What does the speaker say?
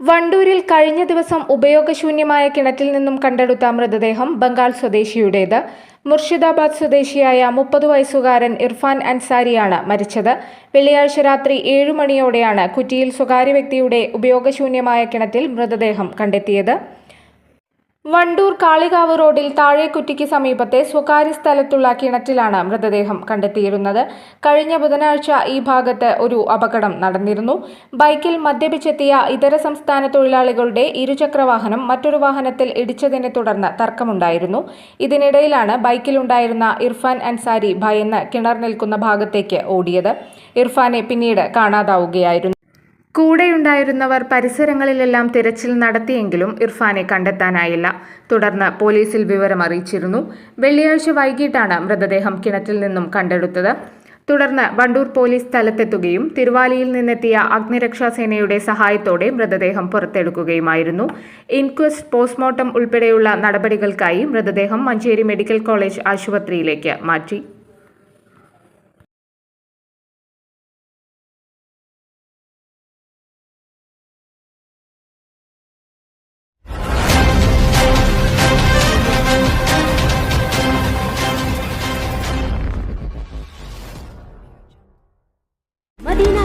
വണ്ടൂരിൽ കഴിഞ്ഞ ദിവസം ഉപയോഗശൂന്യമായ കിണറ്റിൽ നിന്നും കണ്ടെടുത്ത മൃതദേഹം ബംഗാൾ സ്വദേശിയുടേത്. മുർഷിദാബാദ് സ്വദേശിയായ മുപ്പത് വയസ്സുകാരൻ ഇർഫാൻ അൻസാരിയാണ് മരിച്ചത്. വെള്ളിയാഴ്ച രാത്രി ഏഴു മണിയോടെയാണ് കുറ്റിയിൽ സ്വകാര്യ വ്യക്തിയുടെ ഉപയോഗശൂന്യമായ കിണറ്റിൽ മൃതദേഹം കണ്ടെത്തിയത്. വണ്ടൂർ കാളികാവ് റോഡിൽ താഴേക്കുറ്റിക്ക് സമീപത്തെ സ്വകാര്യ സ്ഥലത്തുള്ള കിണറ്റിലാണ് മൃതദേഹം കണ്ടെത്തിയിരുന്നത്. കഴിഞ്ഞ ബുധനാഴ്ച ഈ ഭാഗത്ത് ഒരു അപകടം നടന്നിരുന്നു. ബൈക്കിൽ മദ്യപിച്ചെത്തിയ ഇതര സംസ്ഥാന തൊഴിലാളികളുടെ ഇരുചക്രവാഹനം മറ്റൊരു വാഹനത്തിൽ ഇടിച്ചതിനെ തുടർന്ന് തർക്കമുണ്ടായിരുന്നു. ഇതിനിടയിലാണ് ബൈക്കിലുണ്ടായിരുന്ന ഇർഫാൻ അൻസാരി ഭയന്ന് കിണർ നിൽക്കുന്ന ഭാഗത്തേക്ക് ഓടിയത്. ഇർഫാനെ പിന്നീട് കാണാതാവുകയായിരുന്നു. കൂടെയുണ്ടായിരുന്നവർ പരിസരങ്ങളിലെല്ലാം തിരച്ചിൽ നടത്തിയെങ്കിലും ഇർഫാനെ കണ്ടെത്താനായില്ല. തുടർന്ന് പോലീസിൽ വിവരം അറിയിച്ചിരുന്നു. വെള്ളിയാഴ്ച വൈകിട്ടാണ് മൃതദേഹം കിണറ്റിൽ നിന്നും കണ്ടെടുത്തത്. തുടർന്ന് വണ്ടൂർ പോലീസ് സ്ഥലത്തെത്തുകയും തിരുവാലിയിൽ നിന്നെത്തിയ അഗ്നിരക്ഷാസേനയുടെ സഹായത്തോടെ മൃതദേഹം പുറത്തെടുക്കുകയുമായിരുന്നു. ഇൻക്വസ്റ്റ് പോസ്റ്റ്മോർട്ടം ഉൾപ്പെടെയുള്ള നടപടികൾക്കായി മൃതദേഹം മഞ്ചേരി മെഡിക്കൽ കോളേജ് ആശുപത്രിയിലേക്ക് മാറ്റി.